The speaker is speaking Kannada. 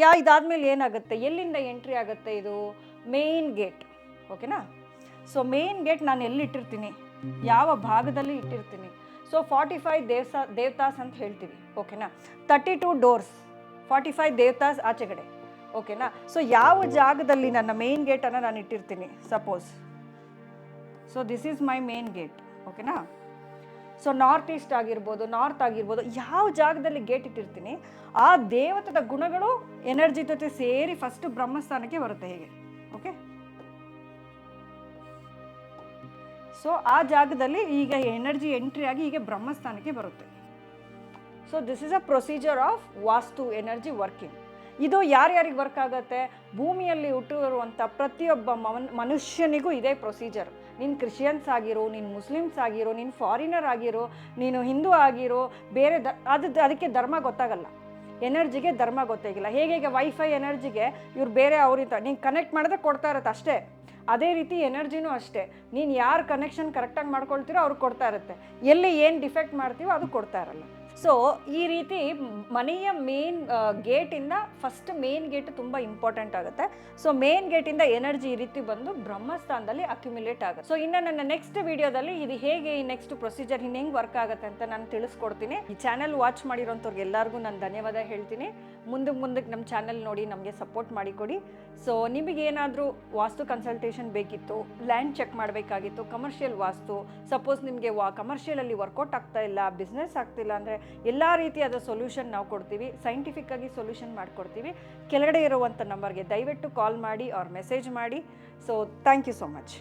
ಯಾ, ಇದಾದ್ಮೇಲೆ ಏನಾಗುತ್ತೆ? ಎಲ್ಲಿಂದ ಎಂಟ್ರಿ ಆಗುತ್ತೆ ಇದು? ಮೇನ್ ಗೇಟ್ ಓಕೆನಾ ಸೊ ಮೇನ್ ಗೇಟ್ ನಾನು ಎಲ್ಲಿ ಇಟ್ಟಿರ್ತೀನಿ? ಯಾವ ಭಾಗದಲ್ಲಿ ಇಟ್ಟಿರ್ತೀನಿ? ಸೊ ಫಾರ್ಟಿ ಫೈವ್ ದೇವಸ, ದೇವತಾಸ್ ಅಂತ ಹೇಳ್ತೀವಿ. ಓಕೆನಾ thirty two doors forty five ದೇವತಾಸ್ ಆಚೆಗಡೆ. ಓಕೆನಾ ಸೊ ಯಾವ ಜಾಗದಲ್ಲಿ ನನ್ನ ಮೇನ್ ಗೇಟನ್ನು ನಾನು ಇಟ್ಟಿರ್ತೀನಿ? Suppose so this is my main gate ಓಕೆನಾ ಸೊ ನಾರ್ತ್ ಈಸ್ಟ್ ಆಗಿರ್ಬೋದು ನಾರ್ತ್ ಆಗಿರ್ಬೋದು, ಯಾವ ಜಾಗದಲ್ಲಿ ಗೇಟ್ ಇಟ್ಟಿರ್ತೀನಿ, ಆ ದೇವತದ ಗುಣಗಳು ಎನರ್ಜಿ ಜೊತೆ ಸೇರಿ ಫಸ್ಟ್ ಬ್ರಹ್ಮಸ್ಥಾನಕ್ಕೆ ಬರುತ್ತೆ ಹೇಗೆ? ಓಕೆ ಸೊ ಆ ಜಾಗದಲ್ಲಿ ಈಗ ಎನರ್ಜಿ ಎಂಟ್ರಿ ಆಗಿ ಈಗ ಬ್ರಹ್ಮಸ್ಥಾನಕ್ಕೆ ಬರುತ್ತೆ. So this is a procedure of vastu energy working ಇದು ಯಾರ್ಯಾರಿಗೆ ವರ್ಕ್ ಆಗುತ್ತೆ? ಭೂಮಿಯಲ್ಲಿ ಹುಟ್ಟಿರುವಂಥ ಪ್ರತಿಯೊಬ್ಬ ಮನ್ ಮನುಷ್ಯನಿಗೂ ಇದೇ ಪ್ರೊಸೀಜರ್ ನೀನು ಕ್ರಿಶ್ಚಿಯನ್ಸ್ ಆಗಿರೋ, ನೀನು ಮುಸ್ಲಿಮ್ಸ್ ಆಗಿರೋ, ನೀನು ಫಾರಿನರ್ ಆಗಿರೋ, ನೀನು ಹಿಂದೂ ಆಗಿರೋ, ಬೇರೆ ದ, ಅದು ಅದಕ್ಕೆ ಧರ್ಮ ಗೊತ್ತಾಗಲ್ಲ. ಎನರ್ಜಿಗೆ ಧರ್ಮ ಗೊತ್ತಾಗಿಲ್ಲ. ಹೇಗೆ ಹೇಗೆ ವೈಫೈ ಎನರ್ಜಿಗೆ ಇವ್ರು ಬೇರೆ ಅವ್ರಿಂದ ನೀನು ಕನೆಕ್ಟ್ ಮಾಡಿದ್ರೆ ಕೊಡ್ತಾ ಇರುತ್ತೆ ಅಷ್ಟೇ. ಅದೇ ರೀತಿ ಎನರ್ಜಿನೂ ಅಷ್ಟೇ. ನೀನು ಯಾರು ಕನೆಕ್ಷನ್ ಕರೆಕ್ಟಾಗಿ ಮಾಡ್ಕೊಳ್ತೀರೋ ಅವ್ರಿಗೆ ಕೊಡ್ತಾ ಇರುತ್ತೆ. ಎಲ್ಲಿ ಏನು ಡಿಫೆಕ್ಟ್ ಮಾಡ್ತೀವೋ ಅದು ಕೊಡ್ತಾ ಇರಲ್ಲ. ಸೊ ಈ ರೀತಿ ಮನೆಯ ಮೇನ್ ಗೇಟಿಂದ ಫಸ್ಟ್ ಮೇನ್ ಗೇಟ್ ತುಂಬ ಇಂಪಾರ್ಟೆಂಟ್ ಆಗುತ್ತೆ. ಸೊ ಮೇನ್ ಗೇಟಿಂದ ಎನರ್ಜಿ ಈ ರೀತಿ ಬಂದು ಬ್ರಹ್ಮಸ್ಥಾನದಲ್ಲಿ ಅಕ್ಯುಮುಲೇಟ್ ಆಗುತ್ತೆ. ಸೊ ಇನ್ನು ನನ್ನ ನೆಕ್ಸ್ಟ್ ವಿಡಿಯೋದಲ್ಲಿ ಇದು ಹೇಗೆ ಈ ನೆಕ್ಸ್ಟ್ ಪ್ರೊಸೀಜರ್ ಇನ್ನು ಹೆಂಗೆ ವರ್ಕ್ ಆಗುತ್ತೆ ಅಂತ ನಾನು ತಿಳಿಸ್ಕೊಡ್ತೀನಿ. ಈ ಚಾನಲ್ ವಾಚ್ ಮಾಡಿರೋಂಥವ್ರಿಗೆ ಎಲ್ಲರಿಗೂ ನಾನು ಧನ್ಯವಾದ ಹೇಳ್ತೀನಿ. ಮುಂದಕ್ಕೆ ಮುಂದಕ್ಕೆ ನಮ್ಮ ಚಾನಲ್ ನೋಡಿ ನಮಗೆ ಸಪೋರ್ಟ್ ಮಾಡಿಕೊಡಿ. ಸೊ ನಿಮಗೇನಾದರೂ ವಾಸ್ತು ಕನ್ಸಲ್ಟೇಷನ್ ಬೇಕಿತ್ತು, ಲ್ಯಾಂಡ್ ಚೆಕ್ ಮಾಡಬೇಕಾಗಿತ್ತು ಕಮರ್ಷಿಯಲ್ ವಾಸ್ತು ಸಪೋಸ್ ನಿಮಗೆ ವಾ ಕಮರ್ಷಿಯಲಲ್ಲಿ ವರ್ಕೌಟ್ ಆಗ್ತಾ ಇಲ್ಲ ಬಿಸ್ನೆಸ್ ಆಗ್ತಿಲ್ಲ ಅಂದರೆ ಎಲ್ಲ ರೀತಿಯಾದ ಸೊಲ್ಯೂಷನ್ ನಾವು ಕೊಡ್ತೀವಿ ಸೈಂಟಿಫಿಕ್ ಆಗಿ ಸೊಲ್ಯೂಷನ್ ಮಾಡಿಕೊಡ್ತೀವಿ. ಕೆಳಗಡೆ ಇರುವಂಥ ನಂಬರ್ಗೆ ದಯವಿಟ್ಟು ಕಾಲ್ ಮಾಡಿ ಅವ್ರ ಮೆಸೇಜ್ ಮಾಡಿ. So thank you so much